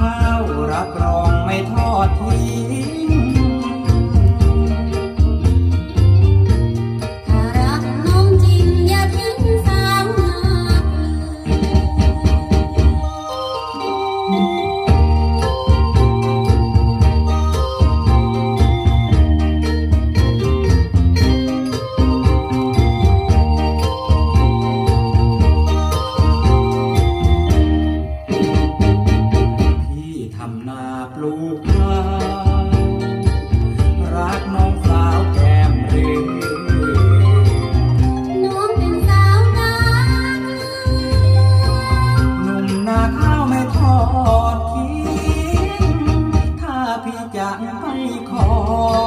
ข้าวรับรองไม่ทอดทิ้ง Oh.